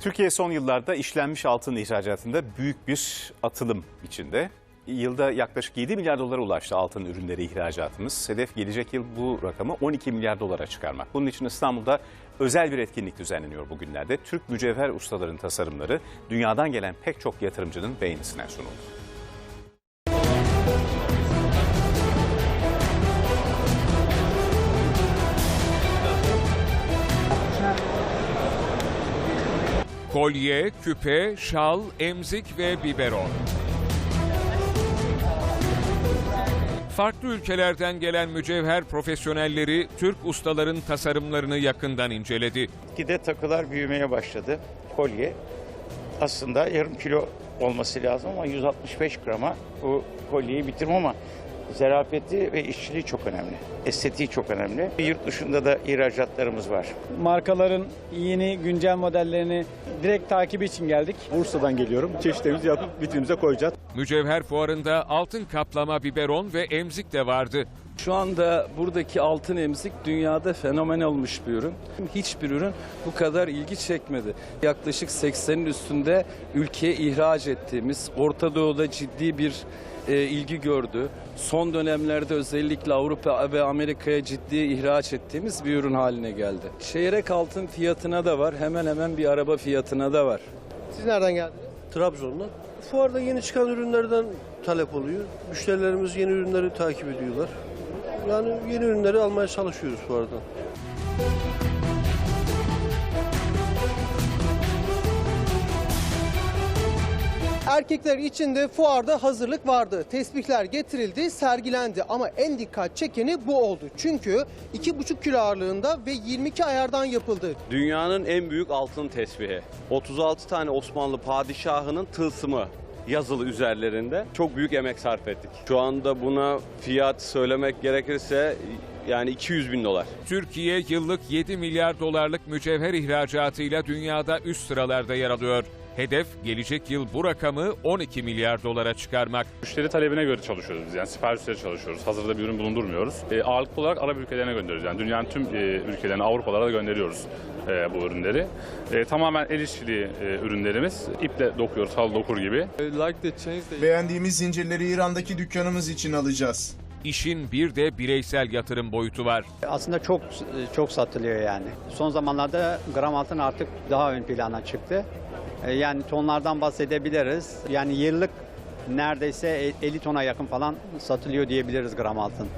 Türkiye son yıllarda işlenmiş altın ihracatında büyük bir atılım içinde. Yılda yaklaşık 7 milyar dolara ulaştı altın ürünleri ihracatımız. Hedef gelecek yıl bu rakamı 12 milyar dolara çıkarmak. Bunun için İstanbul'da özel bir etkinlik düzenleniyor bugünlerde. Türk mücevher ustaların tasarımları dünyadan gelen pek çok yatırımcının beğenisine sunuldu. Kolye, küpe, şal, emzik ve biberon. Farklı ülkelerden gelen mücevher profesyonelleri Türk ustaların tasarımlarını yakından inceledi. Gide takılar büyümeye başladı. Kolye aslında yarım kilo olması lazım ama 165 grama bu kolyeyi bitirme ama zarafeti ve işçiliği çok önemli. Estetiği çok önemli. Yurt dışında da ihracatlarımız var. markaların yeni güncel modellerini direkt takibi için geldik. Bursa'dan geliyorum. Çeşitlerimizi yapıp vitrimize koyacağız. Mücevher fuarında altın kaplama biberon ve emzik de vardı. Şu anda buradaki altın emzik dünyada fenomen olmuş bir ürün. Hiçbir ürün bu kadar ilgi çekmedi. Yaklaşık 80'in üstünde ülkeye ihraç ettiğimiz, Orta Doğu'da ciddi bir e, ilgi gördü. Son dönemlerde özellikle Avrupa ve Amerika'ya ciddi ihraç ettiğimiz bir ürün haline geldi. Çeyrek altın fiyatına da var, hemen hemen bir araba fiyatına da var. Siz nereden geldiniz? Trabzon'dan. Fuarda yeni çıkan ürünlerden talep oluyor. Müşterilerimiz yeni ürünleri takip ediyorlar. Yani yeni ürünleri almaya çalışıyoruz fuardan. Erkekler için de fuarda hazırlık vardı. Tesbihler getirildi, sergilendi ama en dikkat çekeni bu oldu. Çünkü 2,5 kilo ağırlığında ve 22 ayardan yapıldı. Dünyanın en büyük altın tesbihi. 36 tane Osmanlı padişahının tılsımı yazılı üzerlerinde. Çok büyük emek sarf ettik. Şu anda buna fiyat söylemek gerekirse yani 200 bin dolar. Türkiye yıllık 7 milyar dolarlık mücevher ihracatıyla dünyada üst sıralarda yer alıyor. Hedef gelecek yıl bu rakamı 12 milyar dolara çıkarmak. Müşteri talebine göre çalışıyoruz biz yani sipariş üzeri çalışıyoruz. Hazırda bir ürün bulundurmuyoruz. E, ağırlıklı olarak Arap ülkelerine gönderiyoruz. Yani dünyanın tüm e, ülkelerine, Avrupalara da gönderiyoruz e, bu ürünleri. E, tamamen el işçiliği e, ürünlerimiz. İple dokuyoruz, halı dokur gibi. Beğendiğimiz zincirleri İran'daki dükkanımız için alacağız. İşin bir de bireysel yatırım boyutu var. Aslında çok çok satılıyor yani. Son zamanlarda gram altın artık daha ön plana çıktı. E, Yani tonlardan bahsedebiliriz. Yani yıllık neredeyse 50 tona yakın falan satılıyor diyebiliriz gram altın.